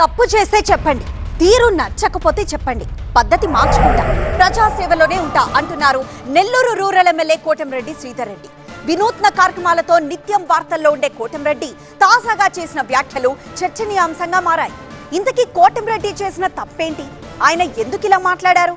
తప్పు చేస్తే చెప్పండి తీరు నచ్చకపోతే చెప్పండి పద్ధతి మార్చుకుంటా ప్రజాసేవలోనే ఉంటా అంటున్నారు నెల్లూరు రూరల్ ఎమ్మెల్యే కోటంరెడ్డి శ్రీధర్ రెడ్డి వినూత్న కార్యక్రమాలతో నిత్యం వార్తల్లో ఉండే కోటంరెడ్డి తాజాగా చేసిన వ్యాఖ్యలు చర్చనీయాంశంగా మారాయి. ఇంతకీ కోటంరెడ్డి చేసిన తప్పేంటి? ఆయన ఎందుకు ఇలా మాట్లాడారు?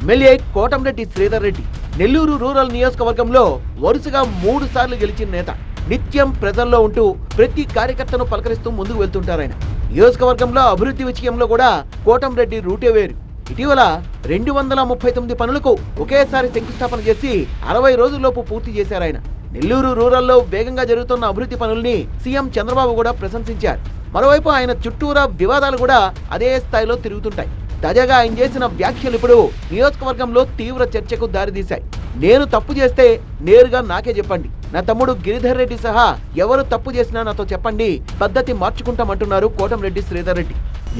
ఎమ్మెల్యే కోటంరెడ్డి శ్రీధర్ రెడ్డి నెల్లూరు రూరల్ నియోజకవర్గంలో వరుసగా మూడు సార్లు గెలిచిన నేత. నిత్యం ప్రజల్లో ఉంటూ ప్రతి కార్యకర్తను పలకరిస్తూ ముందుకు వెళ్తుంటారాయన నియోజకవర్గంలో అభివృద్ధి విషయంలో కూడా కోటంరెడ్డి రూటే వేరు. ఇటీవల రెండు వందల ముప్పై తొమ్మిది పనులకు ఒకేసారి శంకుస్థాపన చేసి అరవై రోజుల్లోపు పూర్తి చేశారాయన నెల్లూరు రూరల్లో వేగంగా జరుగుతున్న అభివృద్ధి పనుల్ని సీఎం చంద్రబాబు కూడా ప్రశంసించారు. మరోవైపు ఆయన చుట్టూరా వివాదాలు కూడా అదే స్థాయిలో తిరుగుతుంటాయి. తాజాగా ఆయన చేసిన వ్యాఖ్యలు ఇప్పుడు నియోజకవర్గంలో తీవ్ర చర్చకు దారితీశాయి. నేను తప్పు చేస్తే నేరుగా నాకే చెప్పండి. నా తమ్ముడు గిరిధర్ రెడ్డి సహా ఎవరు తప్పు చేసినా నాతో చెప్పండి. పద్ధతి మార్చుకుంటామంటున్నారు కోటంరెడ్డి శ్రీధర్ రెడ్డి.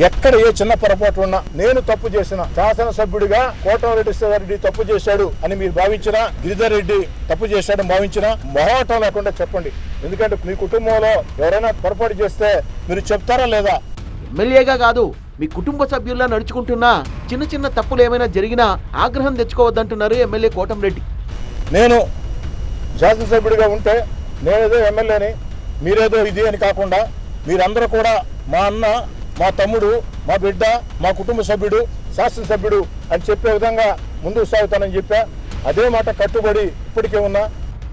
ఎక్కడ ఏ చిన్న పొరపాటు ఉన్నా నేను తప్పు చేసిన శాసనసభ్యుడిగా కోటమిరెడ్డి రెడ్డి తప్పు చేశాడు అని మీరు భావించినా గిరిధర్ రెడ్డి తప్పు చేశాడని భావించినా మొహమాటం లేకుండా చెప్పండి. ఎందుకంటే మీ కుటుంబంలో ఎవరైనా పొరపాటు చేస్తే మీరు చెప్తారా లేదా? ఎమ్మెల్యేగా కాదు మీ కుటుంబ సభ్యుల్లా నడుచుకుంటున్నా చిన్న చిన్న తప్పులు ఏమైనా జరిగినా ఆగ్రహం తెచ్చుకోవద్దంటున్నారు ఎమ్మెల్యే కోటంరెడ్డి నేను శాసనసభ్యుడిగా ఉంటే నేనేదో ఎమ్మెల్యేని మీరేదో ఇది అని కాకుండా మీరందరూ కూడా మా అన్న మా తమ్ముడు మా బిడ్డ మా కుటుంబ సభ్యుడు శాసనసభ్యుడు అని చెప్పే విధంగా ముందుకు సాగుతానని చెప్పా. అదే మాట కట్టుబడి ఇప్పటికే ఉన్నా.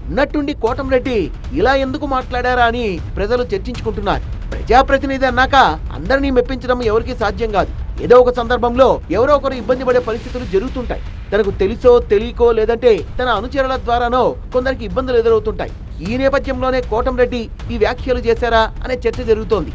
ఉన్నట్టుండి కోటంరెడ్డి ఇలా ఎందుకు మాట్లాడారా అని ప్రజలు చర్చించుకుంటున్నారు. ప్రజాప్రతినిధి అన్నాక అందరినీ మెప్పించడం ఎవరికీ సాధ్యం కాదు. ఏదో ఒక సందర్భంలో ఎవరో ఒకరు ఇబ్బంది పడే పరిస్థితులు జరుగుతుంటాయి. తనకు తెలుసో తెలియకో లేదంటే తన అనుచరుల ద్వారానో కొందరికి ఇబ్బందులు ఎదురవుతుంటాయి. ఈ నేపథ్యంలోనే కోటంరెడ్డి ఈ వ్యాఖ్యలు చేశారా అనే చర్చ జరుగుతోంది.